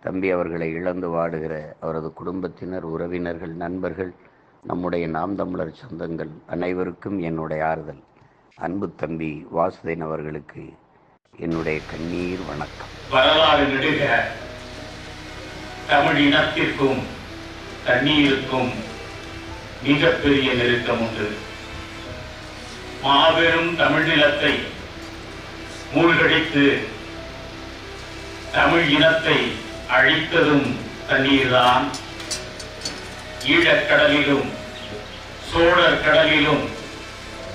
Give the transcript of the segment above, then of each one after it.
தம்பி அவர்களை இழந்து வாடுகிற அவரது குடும்பத்தினர் உறவினர்கள் நண்பர்கள் நம்முடைய நாம் தமிழர் சொந்தங்கள் அனைவருக்கும் என்னுடைய ஆறுதல். அன்பு தம்பி வாசுதேன் அவர்களுக்கு என்னுடைய கண்ணீர் வணக்கம். வரலாறு நெடுக. தமிழ் இனத்திற்கும் தண்ணீருக்கும் மிகப்பெரிய நெருக்கம் உண்டு. மாபெரும் தமிழ் நிலத்தை மூழ்கடித்து தமிழ் இனத்தை அழித்ததும் தண்ணீர்தான். ஈழக்கடலிலும் சோழர் கடலிலும்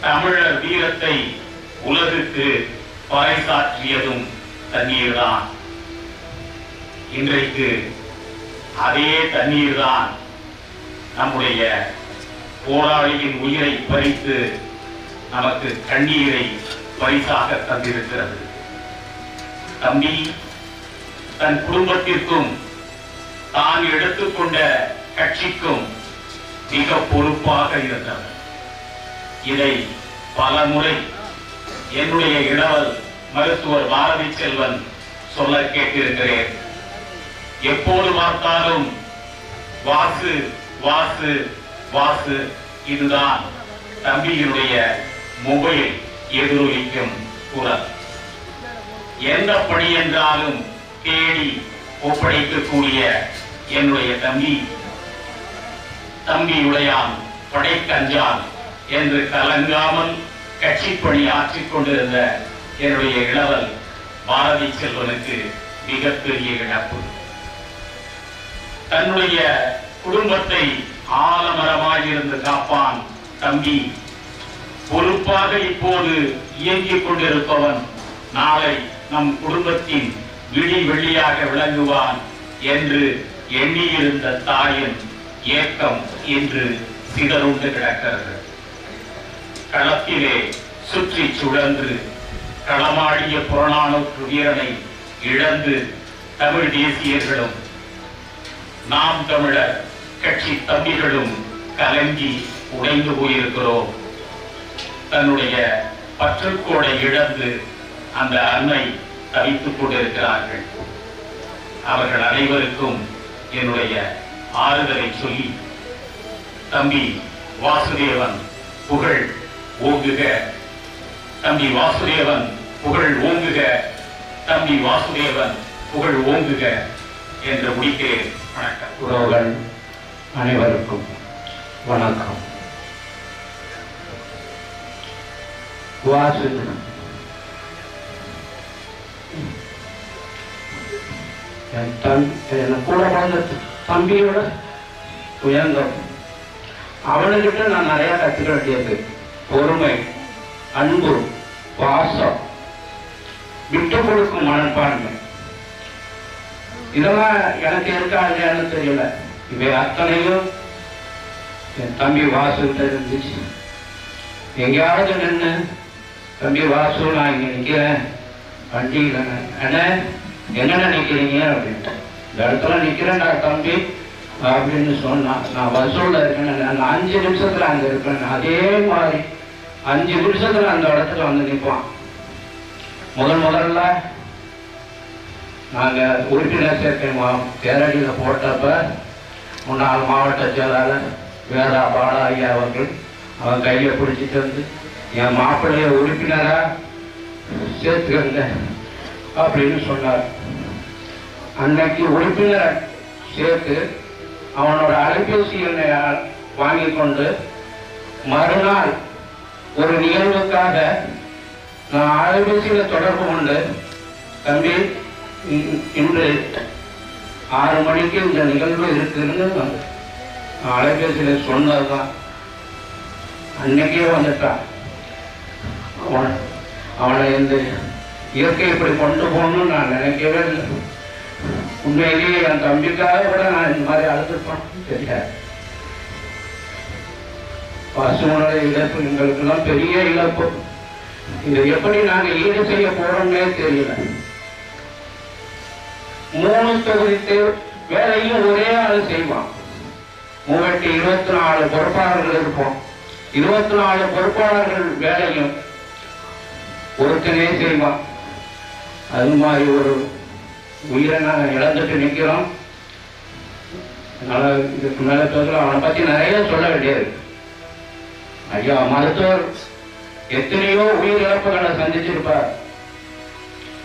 தமிழர் வீரத்தை உலகுக்கு பறைசாற்றியதும் தண்ணீர்தான். இன்றைக்கு அதே தண்ணீர்தான் நம்முடைய போராளியின் உயிரை பறித்து நமக்கு கண்ணீரை பரிசாக தந்திருக்கிறது. தம்பி தன் குடும்பத்திற்கும் தான் எடுத்துக்கொண்ட கட்சிக்கும் மிக பொறுப்பாக இருந்தவர். இதை பல முறை என்னுடைய இளவல் மருத்துவர் பாரதி செல்வன் சொல்ல கேட்டிருக்கிறேன். எப்போது பார்த்தாலும் வாசு வாசு வாசு இதுதான் தம்பியினுடைய மொபைல் எதிரொலிக்கும் குரல். எந்த பணி என்றாலும் தேடி ஒப்படைக்கக்கூடிய என்னுடைய தம்பி. தம்பி உடையான் படைக்கஞ்சான் என்று கலங்காமல் கட்சி பணி ஆற்றிக் கொண்டிருந்த என்னுடைய இளவல் பாரதி செல்வனுக்கு மிகப்பெரிய இழப்பு. தன்னுடைய குடும்பத்தை ஆலமரமாயிருந்து காப்பான் தம்பி. பொறுப்பாக இப்போது இயங்கிக் கொண்டிருப்பவன் நாளை நம் குடும்பத்தின் விழி வெள்ளியாக விளங்குவான் என்று எண்ணியிருந்த தாயின் ஏக்கம் இன்று சிதறுண்டு கிடக்கிறது. களத்திலே சுற்றி சுழன்று களமாடிய புறநானூற்று வீரனை இழந்து தமிழ் தேசியர்களும் நாம் தமிழர் கட்சி தம்பிகளும் கலங்கி உடைந்து போயிருக்கிறோம். தன்னுடைய பற்றுக்கோடை இழந்து அந்த அன்னை தவித்துக் கொண்டிருக்கிறார்கள் அவர்கள் அனைவருக்கும் என்னுடைய ஆறுதலை சொல்லி தம்பி வாசுதேவன் புகழ் ஓங்குக. தம்பி வாசுதேவன் புகழ் ஓங்குக. தம்பி வாசுதேவன் புகழ் ஓங்குக என்று முடிக்கிறேன். வணக்கம். உறவுகள் அனைவருக்கும் வணக்கம். வாசு என் தம் என் கூட பிறந்த தம்பியோட உயர்ந்தவன். அவனுக்கிட்ட நான் நிறைய கற்றுக்க வேண்டியது பொறுமை அன்பு பாசம் விட்டு கொடுக்கும் மனப்பான்மை. இதெல்லாம் எனக்கு இருக்கா இல்லையான்னு தெரியல. இவை அத்தனையும் என் தம்பி வாசுகிட்ட இருந்துச்சு. எங்கேயாவது நின்று தம்பி வாசு நான் இங்கே நிற்கிறேன் வண்டியில் அண்ணே என்னென்ன நிற்கிறீங்க அப்படின்ட்டு இந்த இடத்துல நிற்கிறேன்டா தம்பி அப்படின்னு சொன்னான் நான் வசூலில் இருக்கேன். நான் அஞ்சு நிமிஷத்தில் அங்கே இருப்பேன். அதே மாதிரி அஞ்சு நிமிஷத்தில் அந்த இடத்துல வந்து நிற்பான் முதல் முதல்ல நாங்கள் உறுப்பினர் சேர்க்கை மா தேரடியில் போட்டப்ப முன்னாள் மாவட்ட செயலாளர் வேதா பாலா ஐயா அவர்கள் அவன் கையை பிடிச்சிட்டு வந்து என் மாப்பிள்ளைய உறுப்பினராக சேர்த்துக்கங்க அப்படின்னு சொன்னார். அன்னைக்கு உறுப்பினரை சேர்த்து அவனோட அலைபேசி எண்ணை வாங்கி கொண்டு மறுநாள் ஒரு நிகழ்வுக்காக நான் அலைபேசியில் தொடர்பு கொண்டு தம்பி இன்று ஆறு மணிக்கு இந்த நிகழ்வு இருக்குதுன்னு நான் அலைபேசியில் சொன்னதுதான். அன்னைக்கே வந்துட்டான். அவன் அவனை இந்த இயற்கை இப்படி கொண்டு போகணும்னு நான் நினைக்கவே இல்லை. உண்மையிலேயே என் தம்பிக்காக கூட நான் இந்த மாதிரி அழுதுருப்பான். தெரியாது. பசுமனுடைய இழப்பு எங்களுக்கெல்லாம் பெரிய இழப்பு. இதை எப்படி நாங்கள் ஈடு செய்ய போறோம்னே தெரியல. மூணு தொகுதி வேலையும் ஒரே ஆள் செய்வான். மூவாயிரத்தி இருபத்தி நாலு பொறுப்பாளர்கள் இருப்போம். இருபத்தி நாலு பொறுப்பாளர்கள் வேலையும் ஒருத்தனே செய்வான். அது மாதிரி ஒரு உயிரை நாங்கள் இழந்துட்டு நிற்கிறோம். அதனால இதுக்கு மேலே சொல்ல அவனை பற்றி நிறைய சொல்ல வேண்டியது. ஐயா மருத்துவர் எத்தனையோ உயிர் இழப்புகளை சந்திச்சிருப்பார்.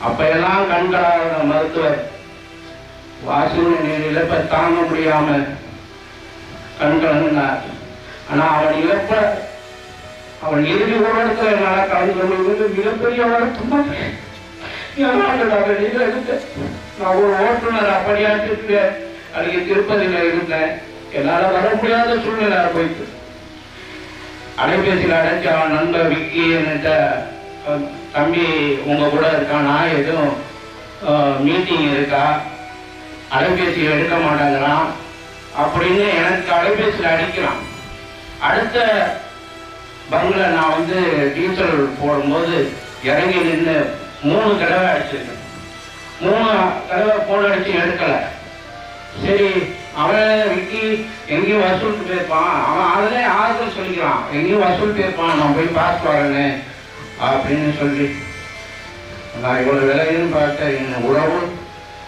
அப்ப எல்லாம் கண்களாக மருத்துவர் வாசுவின் இழப்பை தாங்க முடியாம கண்கலங்கினார் ஆனா அவன் இழப்ப அவன் இறுதி ஊடகத்தில் என்னால் கலந்து கொண்டு மிகப்பெரிய வருத்தமா நான் ஒரு ஓட்டுநர் அப்படியாட்டு அன்னைக்கு திருப்பதியில இருந்தேன். என்னால வர முடியாத சூழ்நிலை போயிட்டு. அலைபேசியில் அடைச்சான் அவன் நண்பர் விக்கி என்கிட்ட தம்பி உங்க கூட இருக்கானா எதுவும் மீட்டிங் இருக்கா? அலைபேசி எடுக்க மாட்டாங்கிறான். அப்படின்னு எனக்கு அலைபேசியில் அடிக்கிறான். அடுத்த பங்கில் நான் வந்து டீசல் போடும்போது இறங்கி நின்று மூணு தடவை அடிச்சிருக்கேன். மூணு தடவை போன் அடிச்சு எடுக்கலை. சரி அவன் விக்கி எங்கேயும் வசூலுக்கு போயிருப்பான் அவன் அதிலே ஆறுதல் சொல்லிக்கிறான். எங்கேயும் வசூல் போயிருப்பான் நான் போய் பார்த்து வரேன்னு அப்படின்னு சொல்லி. நான் இவ்வளவு விலையும் பார்த்த என் உறவு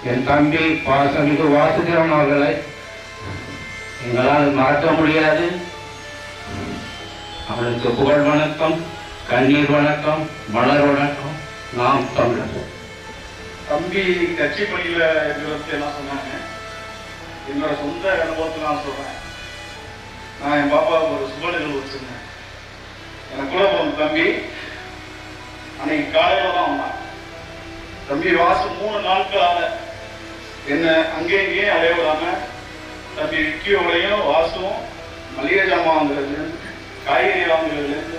என் தம்பி பாசமிகு வாசுதேவன் அவர்களை. எங்களால் மறக்க முடியாது. அவனுக்கு புகழ் வணக்கம் கண்ணீர் வணக்கம் மலர் வணக்கம். நாம் தமிழர். தம்பி கட்சி பணியில இருக்கிறது எல்லாம் சொன்னாங்க? என்னோட சொந்த அனுபவத்தை நான் சொல்றேன். நான் என் பாப்பாவுக்கு ஒரு சுப நிகழ்வு வச்சிருந்தேன். எனக்கு கூட ஒரு தம்பி அன்னைக்கு காலையில தான் வந்தான். தம்பி வாசு மூணு நாட்களாக என்ன அங்கே இங்கேயும் அலைய விடாம தம்பி விக்கியோடையும் வாசும் மளிகை ஜாமான் வாங்குறதுலேருந்து காய்கறி வாங்குறதுலேருந்து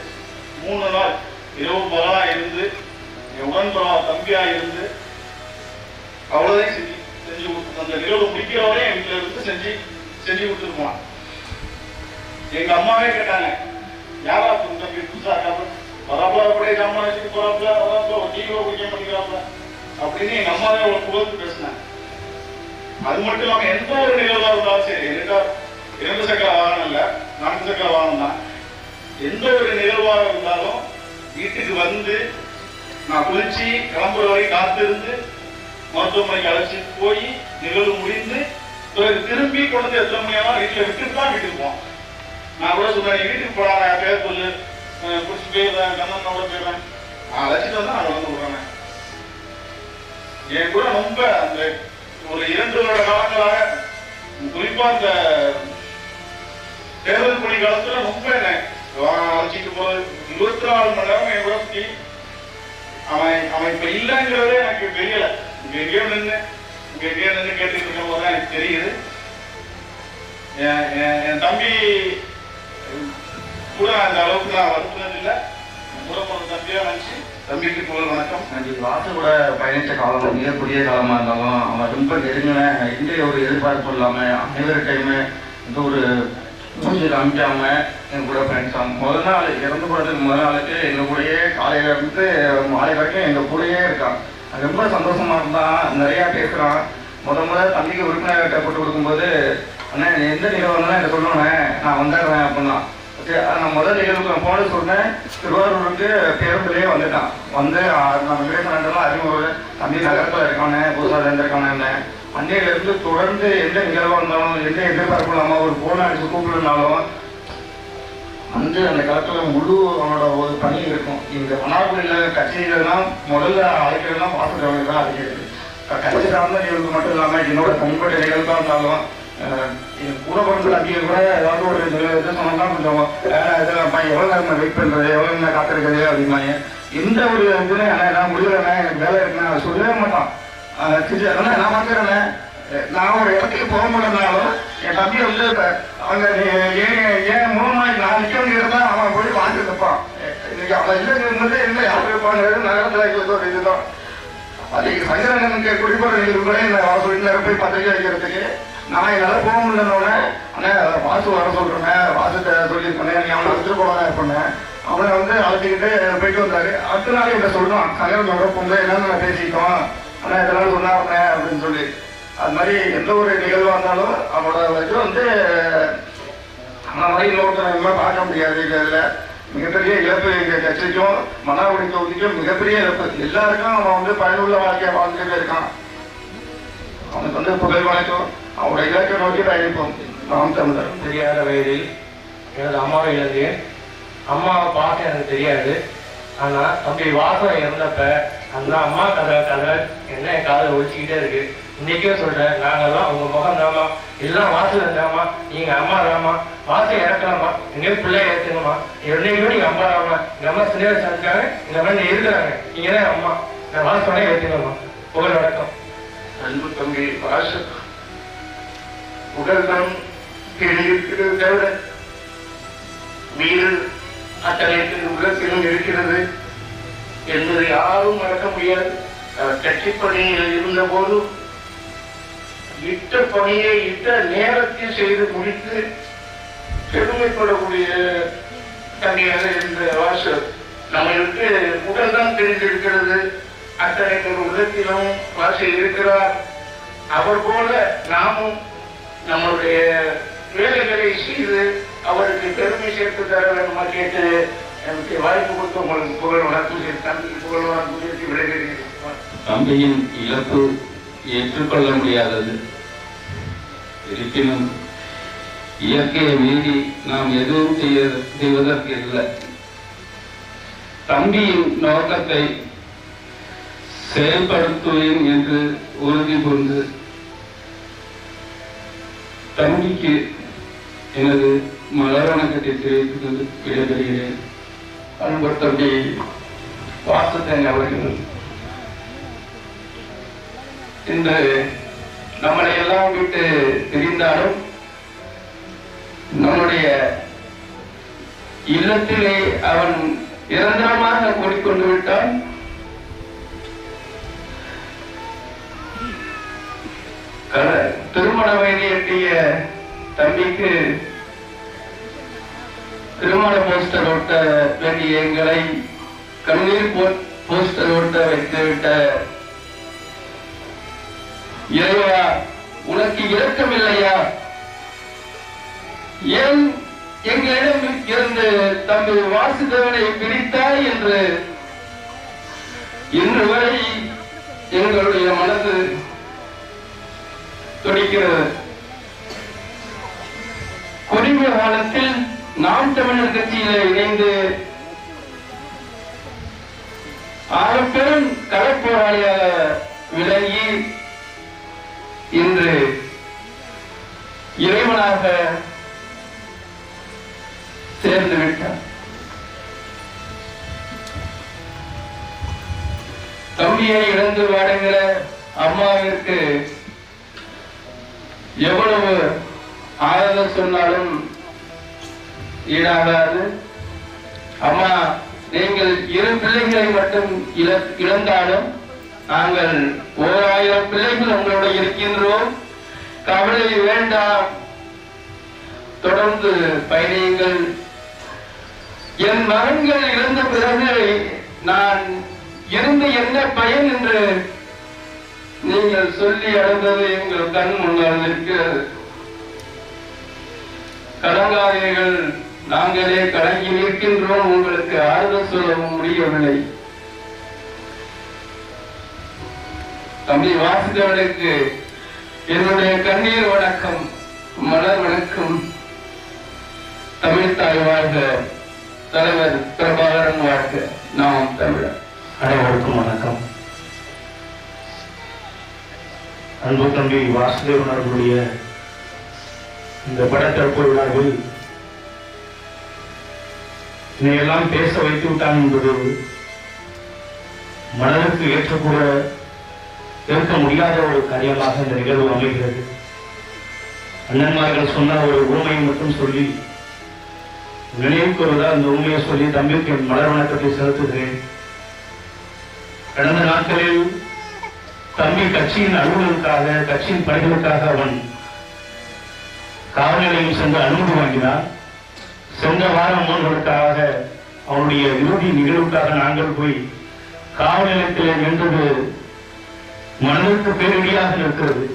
மூணு நாள் இரவு பகலா இருந்து என் உடன்பரவா தம்பியா இருந்து அவ்வளோதான் செஞ்சு செஞ்சு அந்த நிகழ்வு முடிக்கிற வரையும் என் வீட்டில் இருந்து செஞ்சு செஞ்சு கொடுத்துருப்போம் எங்க அம்மாவே கேட்டாங்க யாரா தம்பி புதுசா இருக்காரு வராப்புல அப்படியே ஜாமான் வச்சுட்டு போறாப்புல வராப்புல ஒரு டீ குடிக்க பண்ணிக்கிறாப்புல அப்படின்னு எங்க அம்மாவே ஒரு புகழ்ந்து பேசினாங்க. அது மட்டும் இல்லாம எந்த ஒரு நிகழ்வா இருந்தாலும் சரி எனக்கா இரண்டு சக்கர வாகனம் இல்ல நான்கு சக்கர வாகனம் தான். எந்த ஒரு நிகழ்வாக இருந்தாலும் வீட்டுக்கு வந்து நான் குளிச்சு கிளம்புற வரை காத்திருந்து மருத்துவமனைக்கு அழைச்சிட்டு போய் நிகழ்வு முடிந்து திரும்பி கொண்டு வந்து எத்தனை மணி ஆனாலும் வீட்டில் விட்டுட்டு தான் வீட்டுக்கு போவோம். நான் கூட சொன்னேன் வீட்டுக்கு போடாத என் பேர் சொல்லு. அஹ் குடிச்சு போயிடுறேன் கண்ணன் போயிடுறேன். நான் அழைச்சிட்டு வந்தா நான் வந்து விடுறேன். என் கூட ரொம்ப அந்த ஒரு இரண்டு வருட காலங்களாக குறிப்பா அந்த தேர்தல் பணி காலத்துல ரொம்ப என்ன அழைச்சிட்டு போறது. இருபத்தி நாலு மணி நேரம் என் கூட சுற்றி அவன் அவன் இப்ப இல்லைங்கிறதே எனக்கு தெரியல. இங்க எங்கேயோ நின்று இங்க எங்கேயோ நின்று கேட்டுட்டு இருக்கும் போது எனக்கு தெரியுது. என் என் என் தம்பி கூட அந்த அளவுக்கு நான் வருத்தது இல்லை. என் கூட போன தம்பியா நினைச்சு தம்பிக்கு புகழ் வணக்கம். அன்றைக்கு வாசு கூட பயணித்த காலம் மிகக்கூடிய காலமா இருந்தாலும் அவன் ரொம்ப நெருங்கின எந்த ஒரு எதிர்பார்ப்பு எதிர்பார்ப்பும் அனைவரு அனைவர்கிட்டையுமே எந்த ஒரு மூஞ்சி காமிக்காம எங்க கூட பயணிச்சான். முதல் நாள் இறந்து போறதுக்கு முதல் நாளுக்கு எங்கள் கூடயே காலையில இருந்து மாலை வரைக்கும் எங்கள் கூடயே இருக்கான். ரொம்ப சந்தோஷமா இருந்தான் நிறைய பேசுறான். முத முத தம்பிக்கு உறுப்பினர்கிட்ட போட்டு கொடுக்கும்போது அண்ணா எந்த நிகழ்வுனா எனக்கு சொல்லணுண்ணே நான் வந்துடுறேன் அப்படின்னா ஓகே நான் முதல் நிகழ்வுக்கு நான் போன சொன்னேன். திருவாரூருக்கு பேருந்துலேயே வந்துட்டான். வந்து நான் நம்ம விவேகானந்தெல்லாம் அறிமுகம். தம்பி நகரத்தில் இருக்கானே புதுசாக இருந்திருக்கானே அன்னையிலிருந்து தொடர்ந்து எந்த நிகழ்வாக இருந்தாலும் எந்த எதிர்பார்ப்பு இல்லாமல் ஒரு ஃபோன் அடிச்சு கூப்பிடுனாலும் வந்து அந்த காலத்தில் முழு அவனோட ஒரு பணி இருக்கும். இந்த மன்னார்குடியில் கச்சேரியெல்லாம் முதல்ல அழைக்கிறதுலாம் வாசுதேவனுக்கு தான் அழைக்கிறது கட்சி சார்ந்த நிகழ்வு மட்டும் இல்லாமல் என்னோட தனிப்பட்ட நிகழ்வாக இருந்தாலும் என் கூட பிறந்த அங்கேயும் கூட ஏதாவது ஒரு இது இது கொஞ்சம் இதெல்லாம் எவ்வளோ நேரம் வெயிட் பண்ணுறது எவ்வளோ நேரம் காத்திருக்கிறது? அப்படின்னாங்க எந்த ஒரு இதுலையும் அண்ணா நான் முடியலண்ணே எனக்கு வேலை இருக்குண்ணே அதை சொல்லவே மாட்டான். சரி அண்ணா நான் பார்க்குறேண்ணே நான் ஒரு இடத்துக்கு போக முடியலனாலும் என் தம்பி வந்து அவங்க ஏன் ஏன் மூலமா நான் நிக்க அவன் போய் வாங்கிட்டு இருப்பான். இன்னைக்கு அவன் இல்லை இல்லை யார் இருப்பாங்கிறது நகரத்தில் எங்களுக்கு ஒரு இதுதான். அது சங்கரனுக்கு குடிப்போற நிகழ்வு கூட இந்த வாசல் நேரம் போய் பத்திரிக்கை வைக்கிறதுக்கு நான் என்னால் போக முடியலன்னொடனே அண்ணே வாசு வர சொல்கிறேன் வாசத்தை சொல்லியிருக்கேன் நீ அவனை அழைச்சிட்டு போலாம் இருப்பேன் அவனை வந்து அழைச்சிக்கிட்டு போயிட்டு வந்தாரு. அடுத்த நாள் இவங்க சொல்லுவான் சங்கரன் பொங்கல் என்னன்னு பேசிட்டோம் அண்ணா இதெல்லாம் சொன்னா அப்படின்னு சொல்லி. அது மாதிரி எந்த ஒரு நிகழ்வாக இருந்தாலும் அவங்களோட இது வந்து அந்த மாதிரி இன்னொருத்தன் பார்க்க முடியாது இதில் மிகப்பெரிய இழப்பு எங்கள் கட்சிக்கும் மன்னார்குடி தொகுதிக்கும் மிகப்பெரிய இழப்பு. எல்லாருக்கும் அவன் வந்து பயனுள்ள வாழ்க்கையை வாழ்ந்துட்டு இருக்கான். அவனுக்கு வந்து புகழ் வணக்கம். அவனுடைய இலக்கை நோக்கி பயணிப்போம். நாம் தமிழர். தெரியாத வயதில் எனது அம்மாவை இழந்தேன். அம்மாவை பார்க்க எனக்கு தெரியாது. ஆனால் தம்பி வாசம் இறந்தப்ப அந்த அம்மா கதை கதை என்ன என் காதில் ஒழிச்சுக்கிட்டே இருக்கு. இன்னைக்கே சொல்றேன் நாங்கெல்லாம் உங்க முகம் தாமா எல்லாம் வாசல் இருந்தாமா நீங்க அம்மா ராமா வாசல் இறக்கலாமா எங்கேயும் பிள்ளைய இறக்கணுமா என்னைக்கு நீங்க அம்மா ராமா எங்க அம்மா சின்ன வயசு இருக்காங்க எங்க அம்மா இருக்கிறாங்க நீங்க தான் அம்மா. நான் வாசனே ஏற்றுங்கம்மா புகழ் வணக்கம். அன்பு தம்பி வாச உடல் தான் இருக்கிறது தவிர வீடு அத்தனை உலகத்திலும் இருக்கிறது என்பதை யாரும் மறக்க முடியாது. அவர் கட்சி பணியில் இருந்தபோது இட்ட பணியை இட்ட நேரத்தில் செய்து முடித்து பெருமைப்படக்கூடிய தனியாக இருந்த வாசு நம்மளுக்கு உடல் தான் தெரிந்திருக்கிறது. அத்தனை ஒரு உள்ளத்திலும் வாசி இருக்கிறார். அவர் போல நாமும் நம்மளுடைய வேலைகளை செய்து அவருக்கு பெருமை சேர்த்து தர வேண்டுமா கேட்டு எனக்கு வாய்ப்பு கொடுத்து உங்களுக்கு புகழ் வளர்த்து தம்பி புகழ் வளர்த்து விடைபெறுகிறேன். தம்பியின் இழப்பு ஏற்றுக்கொள்ள முடியாதது. இருப்பினும் இயற்கையை மீறி நாம் எதுவும் செய்ய செய்வதற்கு இல்லை. தம்பியின் நோக்கத்தை செயல்படுத்துவேன் என்று உறுதி கொண்டு தம்பிக்கு எனது மலர் வணக்கத்தை தெரிவித்துக் கொண்டு விடைபெறுகிறேன். அன்பு தம்பி வாசத்தன் அவர்கள் இன்று நம்மளை எல்லாம் விட்டு பிரிந்தாலும் நம்முடைய இல்லத்திலே அவன் நிரந்தரமாக கூடிக்கொண்டு விட்டான். கட- திருமண வயதை எட்டிய தம்பிக்கு திருமண போஸ்டர் ஒட்ட வேண்டிய எங்களை கண்ணீர் போஸ்டர் ஒட்ட வைத்துவிட்ட இறைவா உனக்கு இரக்கமில்லையா? ஏன் எங்களிடம் இருந்து தம்பி வாசுதேவனை பிரித்தாய் என்று? இன்று வரை எங்களுடைய மனது துடிக்கிறது. குடிமை காலத்தில் நாம் தமிழர் கட்சியில இணைந்து ஆகப்பெரும் களப்போராளியாக விளங்கி இன்று இறைவனாக சேர்ந்து விட்டார் தம்பியை இழந்து வாடுகிற அம்மாவிற்கு எவ்வளவு ஆறுதல் சொன்னாலும் ஈடாகாது. அம்மா நீங்கள் இரு பிள்ளைகளை மட்டும் இழ- இழந்தாலும் நாங்கள் ஓர் ஆயிரம் பிள்ளைகள் உங்களோட இருக்கின்றோம். கவலை வேண்டாம். தொடர்ந்து பயணியுங்கள். என் மகன்கள் இழந்த பிறகு நான் இருந்து என்ன பயன் என்று நீங்கள் சொல்லி அடைந்தது எங்கள் கண் முன்னால் இருக்கிறது கலங்காதீர்கள் நாங்களே கலங்கி நிற்கின்றோம். உங்களுக்கு ஆறுதல் சொல்லவும் முடியவில்லை. தம்பி வாசுதேவனுக்கு என்னுடைய கண்ணீர் வணக்கம் மலர் வணக்கம். தமிழ் தாய் வாழ்க தலைவர் பிரபாகரன் வாழ்க. நாம் தமிழர். அனைவருக்கும் வணக்கம். அன்பு தம்பி வாசுதேவன் அவர்களுடைய இந்த படத்திறப்பு விழாவில் என்னையெல்லாம் பேச வைத்து விட்டான் என்பது மனதிற்கு ஏற்றக்கூட இருக்க முடியாத ஒரு காரியமாக இந்த நிகழ்வு அமைகிறது. அண்ணன்மார்கள் சொன்ன ஒரு ஊமையை மட்டும் சொல்லி நினைவுக்கு வருவதால் அந்த உண்மையை சொல்லி தம்பிக்கு என் மலர் வணக்கத்தை செலுத்துகிறேன். கடந்த நாட்களில் தம்பி கட்சியின் அலுவலருக்காக கட்சியின் பணிகளுக்காக அவன் காவல் நிலையம் சென்று அனுமதி வாங்கினான். சென்ற வாரம் மூன்றுக்காக அவனுடைய இறுதி நிகழ்வுக்காக நாங்கள் போய் காவல் நிலையத்தில் நின்றது மனதிற்கு பேரிடியாக இருக்கிறது.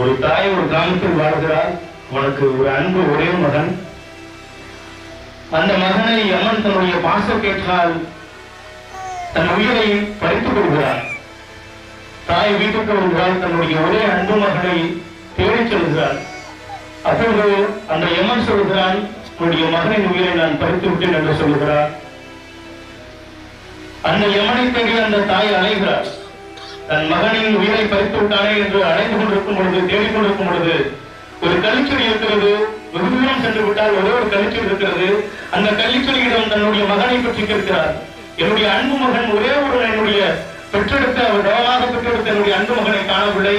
ஒரு தாய் ஒரு கிராமத்தில் வாழ்கிறாள். உனக்கு ஒரு அன்பு ஒரே மகன். அந்த மகனை அம்மன் தன்னுடைய பாசம் கேட்டால் தன் உயிரை பறித்துக் கொள்கிறார் தாய் வீட்டுக்கு வருகிறாள். தன்னுடைய ஒரே அன்பு மகனை தேடிச் செல்கிறாள். அப்பொழுது அந்த யமன் சொல்கிறான் உன்னுடைய மகனின் உயிரை நான் பறித்து விட்டேன் என்று சொல்கிறார் அந்த யமனை தேடி அந்த தாய் அலைகிறார் தன் மகனின் உயிரை பறித்து விட்டானே என்று அடைந்து கொண்டிருக்கும் பொழுது தேடிக் கொண்டிருக்கும் பொழுது ஒரு கள்ளிச்செடி இருக்கிறது. வெகு தூரம் சென்று விட்டால் ஒரே ஒரு கள்ளிச்செடி இருக்கிறது. அந்த கள்ளிச்செடியிடம் தன்னுடைய மகனை பற்றி கேட்கிறார். என்னுடைய அன்பு மகன் ஒரே ஒரு என்னுடைய பெற்றெடுத்த அவர் பெற்றெடுத்த என்னுடைய அன்பு மகனை காணவில்லை.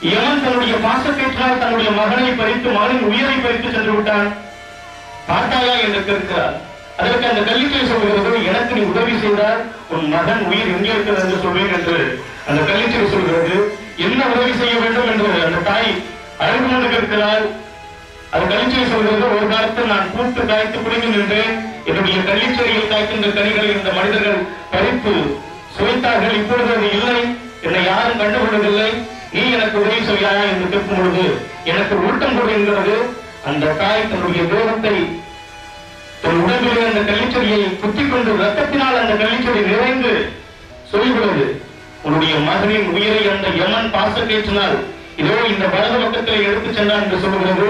யமன் தன்னுடைய பாசக்கேற்றால் தன்னுடைய மகனை பறித்து மகனின் உயிரை பறித்து சென்று விட்டான். பார்த்தாயா? என்று கேட்கிறார். அதற்கு அந்த கல்லிக்கை சொல்கிறது எனக்கு நீ உதவி செய்தால் உன் மகன் உயிர் எங்கே இருக்கிறது என்று சொல்வேன் என்று அந்த கல்லிச்சை சொல்கிறது. என்ன உதவி செய்ய வேண்டும் என்று அந்த தாய் அழுது இருக்கிறாள் அது கல்லிச்சை சொல்கிறது ஒரு காலத்தில் நான் கூட்டு காய்த்து குடிந்து நின்றேன். என்னுடைய கள்ளிச்செடியில் காய்க்கின்ற கனிகளை இந்த மனிதர்கள் பறித்து சுவைத்தார்கள். இப்பொழுது அது இல்லை. என்னை யாரும் கண்டுகொள்ளவில்லை நீ எனக்கு உதவி செய்யாயா என்று கேட்கும் பொழுது எனக்கு ஊட்டம் கொடு என்கிறது அந்த தாய் தன்னுடைய தேவத்தை உடம்பிலே அந்த கள்ளிச்சொடியை குத்திக் கொண்டு ரத்தத்தினால் அந்த கள்ளிச்சொடி நிறைந்து சொல்கிறது உன்னுடைய மகனின் உயிரை அந்த யமன் பாசக்கேற்றினால் இதோ இந்த வலது பக்கத்தில் எடுத்துச் சென்றான் என்று சொல்லுகிறது.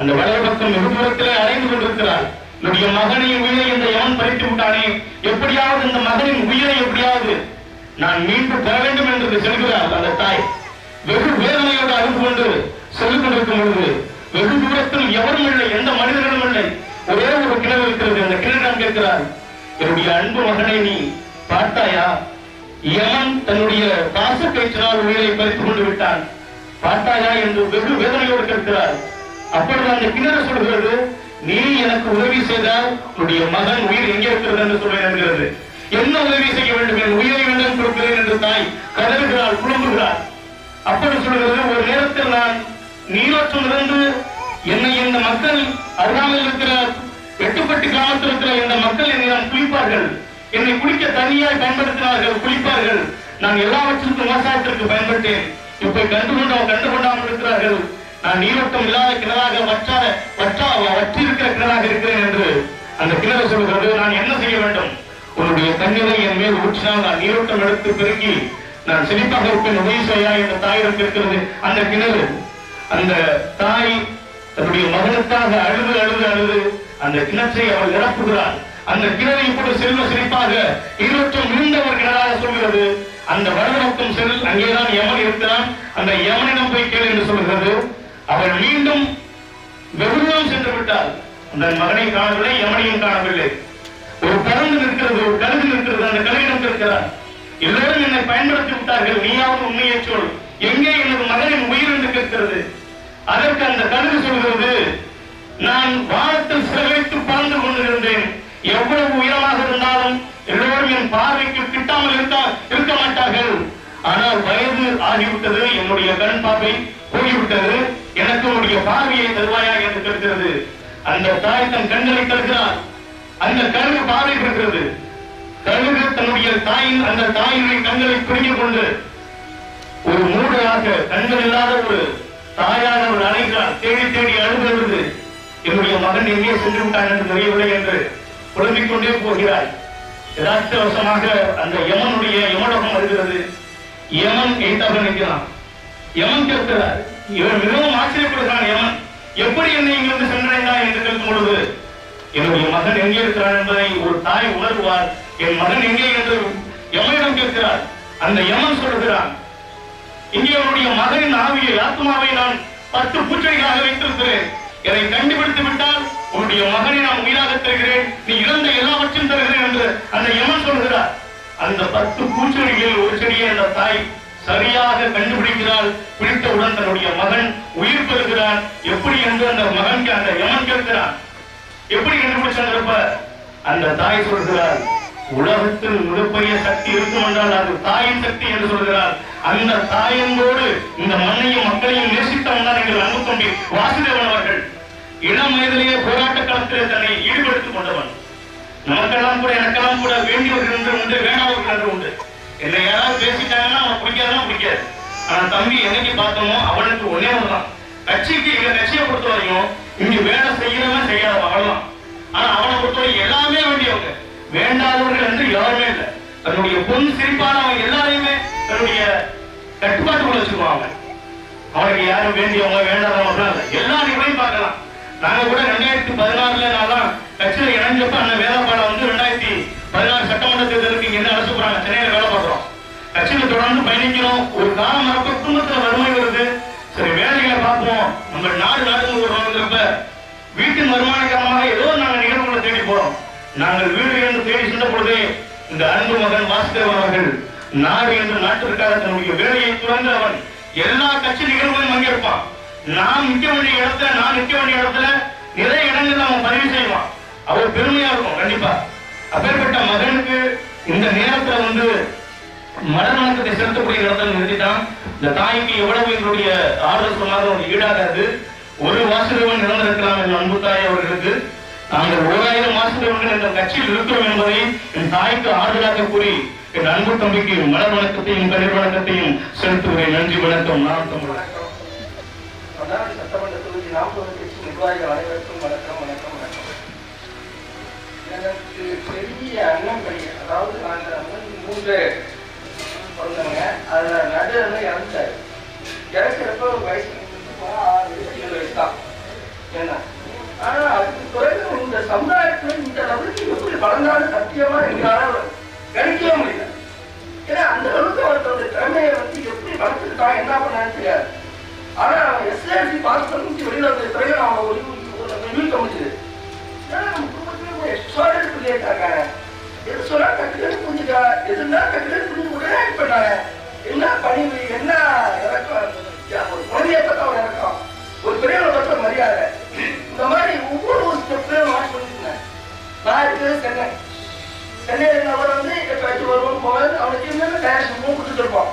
அந்த வலது பக்கம் வெகு தூரத்திலே அலைந்து கொண்டிருக்கிறார். என்னுடைய மகனின் உயிரை இந்த யமன் பறித்து விட்டானே. எப்படியாவது இந்த மகனின் உயிரை எப்படியாவது நான் மீண்டும் பெற வேண்டும் என்று செல்கிறார் அந்த தாய். வெகு வேதனையோடு அழுது கொண்டு சொல்லிக் கொண்டிருக்கும் பொழுது வெகு தூரத்தில் எவரும் இல்லை எந்த மனிதர்களும் இல்லை. ஒரே ஒரு கிணறு இருக்கிறது அந்த கிணறிடம் கேட்கிறார் என்னுடைய அன்பு மகனை நீ பார்த்தாயா? யமன் தன்னுடைய பாச பேச்சினால் உயிரை பறித்துக் கொண்டு விட்டான்? பார்த்தாயா என்று வெகு வேதனையோடு கேட்கிறார். அப்பொழுது அந்த கிணறு சொல்கிறது நீ எனக்கு உதவி செய்தால் உன்னுடைய மகன் உயிர் எங்கே இருக்கிறது என்று சொல்ல என்கிறது என்ன உதவி செய்ய வேண்டும்? என் உயிரை வேண்டும் கொடுக்கிறேன் என்று தாய் கதறுகிறாள் புலம்புகிறாள் அப்படி சொல்கிறது ஒரு நேரத்தில் நான் நீரோற்றம் இருந்து என்னை மக்கள் அருகாமையில் இருக்கிற எட்டுப்பட்டு கிராமத்தில் இருக்கிற இந்த மக்கள் என்னை குளிப்பார்கள். என்னை குளிக்க தனியாய் பயன்படுத்தினார்கள் குளிப்பார்கள். நான் எல்லாவற்றிற்கும் விவசாயத்திற்கு பயன்பட்டேன். இப்ப கண்டுகொண்டோ கண்டுகொண்டாமல் இருக்கிறார்கள். நான் நீரோட்டம் இல்லாத கிணறாக வற்றாத வற்றா வற்றிருக்கிற கிணறாக இருக்கிறேன் என்று அந்த கிணறு சொல்கிறது நான் என்ன செய்ய வேண்டும்? உன்னுடைய தண்ணீரை என் மேல் ஊற்றினால் நான் நீரோட்டம் எடுத்து பெருக்கி நான் செழிப்பாக இருப்பேன். உதவி செய்யா என்ற தாயிற்கு இருக்கிறது. அந்த கிணறு அந்த தாய் தன்னுடைய மகனுக்காக அழுது அழுது அழுது அந்த கிணற்றை அவள் நிரப்புகிறார் அந்த கிணறு இப்படி செல்வ சிரிப்பாக ஈரோட்டம் மிகுந்த ஒரு கிணறாக சொல்கிறது. அந்த வடநோக்கம் செல் அங்கேதான் யமன் இருக்கிறான். அந்த யமனிடம் போய் கேள் என்று சொல்கிறது. அவள் மீண்டும் வெகுதூரம் சென்று விட்டாள். அந்த மகனை காணவில்லை யமனையும் காணவில்லை. ஒரு பருந்து நிற்கிறது ஒரு கழுகு நிற்கிறது அந்த கழுகிடம் இருக்கிறார் எல்லோரும் என்னை பயன்படுத்தி விட்டார்கள். நீயாவது உண்மையை சொல். எங்கே எனது மகனின் உயிர் என்று கேட்கிறது. அதற்கு அந்த கழுகு சொல்கிறது நான் வானத்தில் சிறவைத்து பறந்து கொண்டிருந்தேன். எவ்வளவு உயரமாக இருந்தாலும் எல்லோரும் என் பார்வைக்கு கிட்டாமல் இருக்க இருக்க மாட்டார்கள். ஆனால் வயது ஆகிவிட்டது என்னுடைய கண் பார்வை போய்விட்டது. எனக்கு உடைய பார்வையை தருவாயாக என்று கேட்கிறது. அந்த தாய் தன் கண்களை தருகிறார் அந்த கழுகு பார்வை பெறுகிறது கழுகு தன்னுடைய தாயின் அந்த தாயினுடைய கண்களை பிடித்துக் கொண்டு ஒரு மூடையாக கண்கள் இல்லாத ஒரு தாயார் அவர் அழைக்கிறார். தேடி தேடி அழுகிறது என்னுடைய மகன் எங்கே சென்று விட்டான் என்று தெரியவில்லை என்று புலம்பிக் கொண்டே போகிறாய். யதார்த்தவசமாக அந்த யமனுடைய யமலோகம் வருகிறது யமன் எய்தாக நிற்கிறான் யமன் கேட்கிறார். இவன் மிகவும் ஆச்சரியப்படுகிறான் யமன். எப்படி என்னை இங்கிருந்து சென்றடைந்தாய்? என்று கேட்கும் பொழுது என்னுடைய மகன் எங்கே இருக்கிறான் என்பதை ஒரு தாய் உணர்வார். என் மகன் எங்கே? என்று யமனிடம் கேட்கிறார். அந்த யமன் சொல்கிறான் இங்கே உன்னுடைய மகனின் ஆவியை ஆத்மாவை நான் பத்து பூச்சடிகளாக வைத்திருக்கிறேன். என்னை கண்டுபிடித்து விட்டால் உன்னுடைய மகனை நான் உயிராக தருகிறேன். நீ இழந்த எல்லாவற்றையும் தருகிறேன் என்று அந்த யமன் சொல்கிறார். அந்த பத்து பூச்செடிகளில் ஒரு செடியை அந்த தாய் சரியாக கண்டுபிடிக்கிறாள். பிடித்தவுடன் தன்னுடைய மகன் உயிர் பெறுகிறான். எப்படி என்று அந்த மகன் அந்த யமன் கேட்கிறான். எப்படி கண்டுபிடிச்சிருப்ப அந்த தாய் சொல்கிறார் உலகத்தில் மிகப்பெரிய சக்தி இருக்கும் என்றால் அது தாயின் சக்தி என்று சொல்கிறார். அந்த தாயங்கோடு இந்த மண்ணையும் மக்களையும் நேசித்தவன் தான் எங்கள் அன்பு தம்பி வாசுதேவன் அவர்கள். இளம் வயதிலேயே போராட்ட களத்திலே தன்னை ஈடுபடுத்திக் கொண்டவன். நமக்கெல்லாம் கூட எனக்கெல்லாம் கூட வேண்டியவர்கள் என்று உண்டு வேணாவர்கள் என்று உண்டு. என்னை யாராவது பேசிட்டாங்கன்னா அவன் பிடிக்காதுன்னா பிடிக்காது. ஆனா தம்பி என்னைக்கு பார்த்தோமோ அவனுக்கு ஒன்னே ஒன்றுதான் கட்சிக்கு எங்க கட்சியை பொறுத்த வரையும் இங்க வேலை செய்யறவன் செய்யாத அவ்வளவுதான். ஆனா அவனை பொறுத்தவரை எல்லாமே வேண்டியவங்க. வேண்டாதவர்கள் என்று யாருமே இல்லை. தன்னுடைய பொன் சிரிப்பான அவங்க எல்லாரையுமே தன்னுடைய கட்டுப்பாட்டுக்குள்ள வச்சுக்குவாங்க அவனுக்கு யாரும் வேண்டியவங்க வேண்டாதவங்க அப்படிலாம் இல்ல. எல்லா பார்க்கலாம். நாங்க கூட ரெண்டாயிரத்தி பதினாறுல நான் கட்சியில இணைஞ்சப்ப அண்ணன் வேதாபாலம் வந்து ரெண்டாயிரத்தி பதினாறு சட்டமன்ற தேர்தலுக்கு இங்க என்ன அரசு போறாங்க. சென்னையில வேலை பார்க்கிறோம். கட்சியில தொடர்ந்து பயணிக்கிறோம். ஒரு காலம் வரப்ப குடும்பத்துல வறுமை வருது. சரி வேலைகளை பார்ப்போம். நம்ம நாடு நாடு வருவாங்கிறப்ப வீட்டின் வருமானகரமாக ஏதோ நாங்க நிகழ்வுகளை தேடி போறோம். நாங்கள் வீடு என்று பேர் சென்ற பொழுதே இந்த அன்பு மகன் வாசுதேவன் அவர்கள் நாடு என்று நாட்டிற்காக தன்னுடைய வேலையை துறந்து அவன் எல்லா கட்சி நிகழ்வுகளும் பங்கேற்பான். நான் நிற்க வேண்டிய இடத்துல நான் நிற்க வேண்டிய இடத்துல நிறைய இடங்கள் அவன் பதிவு செய்வான். அவர் பெருமையா இருக்கும் கண்டிப்பா. அப்பேற்பட்ட மகனுக்கு இந்த நேரத்துல வந்து மலர் வணக்கத்தை செலுத்தக்கூடிய இடத்துல நிறுத்திட்டான். இந்த தாய்க்கு எவ்வளவு எங்களுடைய ஆறுதல் சொன்னாலும் அது ஈடாகாது. ஒரு வாசுதேவன் நிறந்திருக்கலாம் என் அன்பு தாய் அவர்களுக்கு நாங்கள் ஓராயிரம் வாசுதேவன்கள் இந்த கட்சியில் இருக்கிறோம் என்பதை என் தாய்க்கு ஆறுதலாக கூறி என் அன்பு தம்பிக்கு மலர் வணக்கத்தையும் கதிர் வணக்கத்தையும் செலுத்துகிறேன். நன்றி வணக்கம். நாம் தமிழர். சட்டமன்ற தொகுதி நாற்பது கட்சி நிர்வாகிகள் அனைவருக்கும் வணக்கம் வணக்கம் வணக்கம். எனக்கு பெரிய அண்ணன் பையன் அதாவது நாங்கள் வந்து மூன்று பிறந்தவங்க. அதுல நடுவில் இறந்துட்டாரு. இறக்குறப்ப ஒரு வயசு ஆறு வயசு ஏழு வயசு தான். என்ன ஆனா அதுக்கு பிறகு இந்த சமுதாயத்துல இந்த அளவுக்கு எப்படி வளர்ந்தாலும் சத்தியமா எங்களால கணிக்கவே முடியல ஏன்னா அந்த அளவுக்கு அவர்களுடைய திறமையை வந்து எப்படி வளர்த்துருக்கான் என்ன பண்ணான்னு தெரியாது. ஆனா அவன் எஸ்ஏசி பாஸ் பண்ணி வெளியில வந்த பிறகு அவன் ஒரு வீழ்த்த முடிஞ்சது ஏன்னா நம்ம குடும்பத்துல ஒரு பிள்ளையா இருக்காங்க எது சொன்னா டக்குனு புரிஞ்சுக்கா எதுனா டக்குனு புரிஞ்சு உடனே ஆக்ட் நான் என்ன பணிவு என்ன இறக்கம்? ஒரு குழந்தைய பார்த்தா இறக்கம். ஒரு பெரியவரை பார்த்தா மரியாதை. இந்த மாதிரி ஒவ்வொரு ஒரு ஸ்டெப்லையும் வாட்ச் பண்ணிருந்தேன் நான் இருக்கிறது சென்னை. சென்னையில் அவர் வந்து எப்பயாச்சும் வருவோம் போவாது அவனுக்கு என்னென்ன டேரக்ஷன் மூணு கொடுத்துருப்பான்.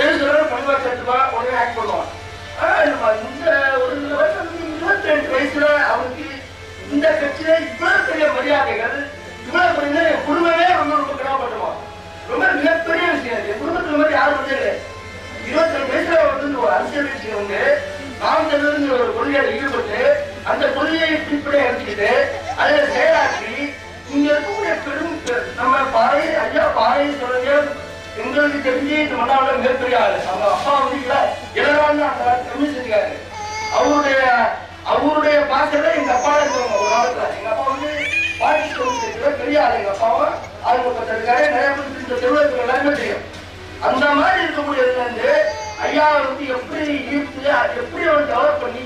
ஏழு சொல்ல பணிவாக எடுத்துப்பான் உடனே ஆக்ட் பண்ணுவான். ஆனா நம்ம இந்த ஒரு வருஷம் இருபத்தி ரெண்டு வயசுல அவனுக்கு இந்த கட்சியில இவ்வளவு பெரிய மரியாதைகள் இவ்வளவு பெரிய என் குடும்பமே ரொம்ப ரொம்ப கிடப்பட்டுவான் ரொம்ப மிகப்பெரிய விஷயம் இது. என் குடும்பத்துல மாதிரி யாரும் வந்து இல்லை. இருபத்தி ரெண்டு வயசுல வந்து இந்த ஒரு அரசியல் கட்சியை வந்து நாம் ஒரு கொள்கையில ஈடுபட்டு அந்த கொள்கையை இப்படிப்படியே எடுத்துக்கிட்டு அதை செயலாற்றி இங்க இருக்கக்கூடிய பெரும் நம்ம பாறை ஐயா பாறை சொல்லுங்க எங்களுக்கு தெரிஞ்சு இந்த மன்னாவில் மிகப்பெரிய ஆளு. அவங்க அப்பா வந்து இல்ல இளவாண்டு அந்த தமிழ் செஞ்சுக்காரு அவருடைய அவருடைய பாசத்தை எங்க அப்பா இருந்தவங்க ஒரு காலத்துல. எங்க அப்பா வந்து பாட்டி சொல்லிட்டு பெரிய ஆளு. எங்க அப்பாவும் அது முப்பத்தெட்டு நிறைய பேருக்கு இந்த தெருவில் எல்லாமே தெரியும் அந்த மாதிரி இருக்கக்கூடியதுல இருந்து ஐயா வந்து எப்படி ஈர்த்து எப்படி அவன் டெவலப் பண்ணி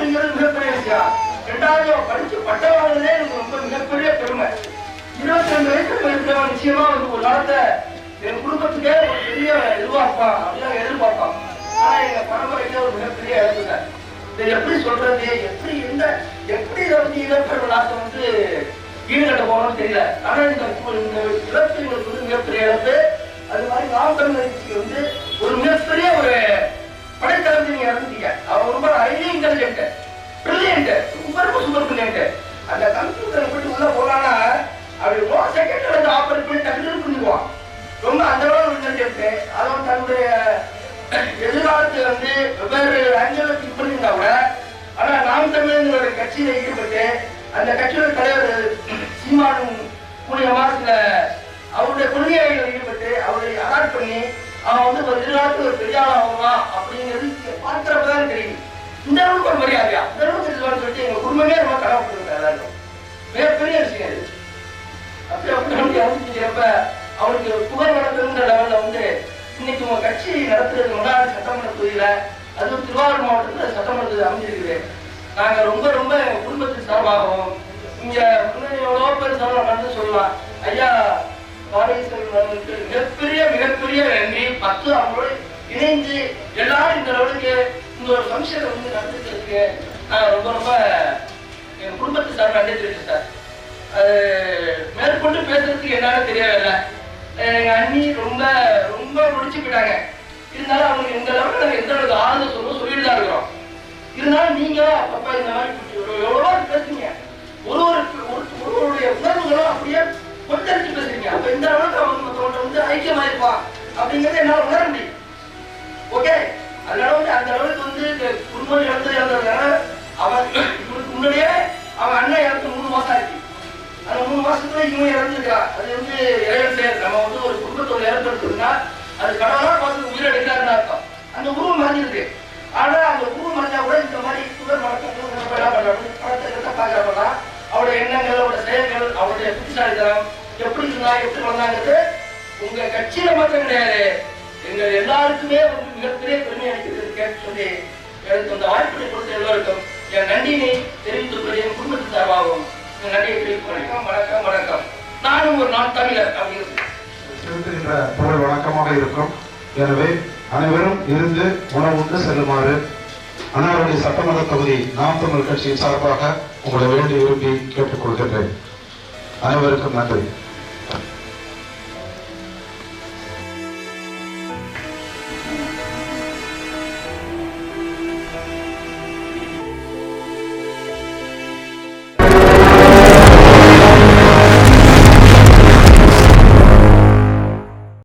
அப்படிங்கிறது மிகப்பெரிய விஷயம் ரெண்டாவது அவன் படிச்சு பட்டம் எனக்கு ரொம்ப மிகப்பெரிய பெருமை. இருபத்தி ரெண்டு வயசுல இருக்கிறவன் நிச்சயமா வந்து ஒரு காலத்தை என் குடும்பத்துக்கே ஒரு பெரிய இதுவா இருப்பான் அப்படின்னு எதிர்பார்ப்பான். ஆனா எங்க பரம்பரைக்கே ஒரு மிகப்பெரிய இழப்புங்க. இதை எப்படி சொல்றது? எப்படி எந்த எப்படி இதை வந்து இழப்பு விழாத்தை வந்து ஈடுகட்ட போகணும்னு தெரியல. ஆனா இந்த இந்த இழப்பு எங்களுக்கு வந்து மிகப்பெரிய இழப்பு. அது மாதிரி நாம் தமிழர் வந்து ஒரு மிகப்பெரிய ஒரு படைத்தளத்தை நீங்க இறந்துட்டீங்க. அவன் ரொம்ப ஹைலி இன்டெலிஜென்ட் பிரில்லியன்ட் ரொம்ப ரொம்ப சூப்பர் பிரில்லியன்ட் அந்த கம்ப்யூட்டர் போயிட்டு உள்ள போனானா அப்படி ஒரு செகண்ட்ல வந்து ஆப்பரேட் பண்ணி டக்குனு புரிஞ்சுக்குவான். ரொம்ப அந்த அளவு இன்டெலிஜென்ட் அவன் தன்னுடைய எதிர்காலத்தில் வந்து வெவ்வேறு ஆங்கில திங்க் பண்ணியிருந்தா கூட ஆனா நாம் தமிழ் கட்சியில ஈடுபட்டு அந்த கட்சியோட தலைவர் சீமானும் மூலியமா சில அவருடைய கொள்கைகளில் ஈடுபட்டு அவரை அலாட் பண்ணி அவன் வந்து ஒரு எதிர்காலத்தில் ஒரு பெரிய ஆள் ஆகுவான் அப்படிங்கிறது பார்க்கிறப்பதான் தெரியும் இந்த அளவுக்கு ஒரு மரியாதையா? இந்த அளவுக்கு இதுவான்னு சொல்லிட்டு எங்க குடும்பமே ரொம்ப கடமைப்பட்டிருக்காங்க எல்லாரும். மிகப்பெரிய விஷயம் இது. அப்படி அப்படி அறிவிச்சிருப்ப அவனுக்கு புகழ் நடத்துங்கிற லெவல்ல வந்து இன்னைக்கு உங்க கட்சி நடத்துறது முன்னாடி சட்டமன்ற தொகுதியில அதுவும் திருவாரூர் மாவட்டத்தில் சட்டமன்ற தொகுதி அமைஞ்சிருக்குது. நாங்க ரொம்ப ரொம்ப எங்க குடும்பத்தின் சார்பாகவும் இங்க முன்னாடி எவ்வளவோ பேர் சார்பாக சொல்லலாம். ஐயா பாரதீஸ்வரன் அவர்களுக்கு மிகப்பெரிய மிகப்பெரிய நன்றி. பத்து அவங்களோட இணைந்து எல்லாரும் இந்த அளவுக்கு இந்த ஒரு ஃபங்க்ஷனை வந்து நடந்துக்கிறதுக்கு ரொம்ப ரொம்ப என் குடும்பத்து சார் நன்றி தெரிவிச்சேன் சார். அது மேற்கொண்டு பேசுறதுக்கு என்னால தெரியவில்லை எங்க அண்ணி ரொம்ப ரொம்ப முடிச்சு போயிட்டாங்க. இருந்தாலும் அவங்களுக்கு எந்த அளவுக்கு நாங்கள் எந்த அளவுக்கு ஆறுதல் சொல்லுவோம் சொல்லிட்டு தான் இருக்கிறோம். இருந்தாலும் நீங்க அப்பா இந்த மாதிரி எவ்வளவோ பேசுறீங்க ஒரு ஒரு ஒரு- ஒருவருடைய உணர்வுகளும் அப்படியே கொந்தளிச்சு பேசுறீங்க அப்ப இந்த அளவுக்கு அவங்க தோட்டம் வந்து ஐக்கியமா இருப்பா அப்படிங்கறத என்னால உணர முடியும். ஓகே அதனால வந்து அந்த அளவுக்கு வந்து குடும்பம் இழந்து இழந்ததுனால அவன் இவனுக்கு முன்னாடியே அவன் அண்ணன் இறந்து மூணு மாசம் ஆயிடுச்சு. அந்த மூணு மாசத்துல இவன் இறந்துருக்கா. அது வந்து இறைவன் நம்ம வந்து ஒரு குடும்பத்தோட இறந்துருக்குன்னா அது கடவுளா பார்த்து உயிரை எடுக்காதுன்னு அர்த்தம். அந்த உருவம் மாதிரி இருக்கு ஆனா அந்த உருவம் மறைஞ்சா கூட இந்த மாதிரி சுகர் மரத்தை மரத்தை பார்க்கலாம் அவருடைய எண்ணங்கள் அவருடைய செயல்கள் அவருடைய புத்திசாலித்தனம் எப்படி இருந்தா எப்படி வந்தாங்கிறது உங்க கட்சியில மட்டும் கிடையாது. எங்க எல்லாருக்குமே ஒரு மிகப்பெரிய பெருமை அளிக்கிறது கேட்டு சொல்லி எனக்கு அந்த வாய்ப்பினை கொடுத்த எல்லோருக்கும் என் நன்றியினை தெரிவித்துக் என் குடும்பத்தின் சார்பாகவும் என் நன்றியை தெரிவித்து வணக்கம் வணக்கம் வணக்கம். நானும் ஒரு நான் தமிழர் அப்படிங்கிறது செலுத்துகின்ற பொருள் இருக்கும். எனவே அனைவரும் இருந்து உணவுண்டு செல்லுமாறு அன்னாருடைய சட்டமன்ற தொகுதி நாம் தமிழ் கட்சியின் சார்பாக உங்களை வேண்டி விரும்பி கேட்டுக்கொள்கின்றேன் அனைவருக்கும் நன்றி.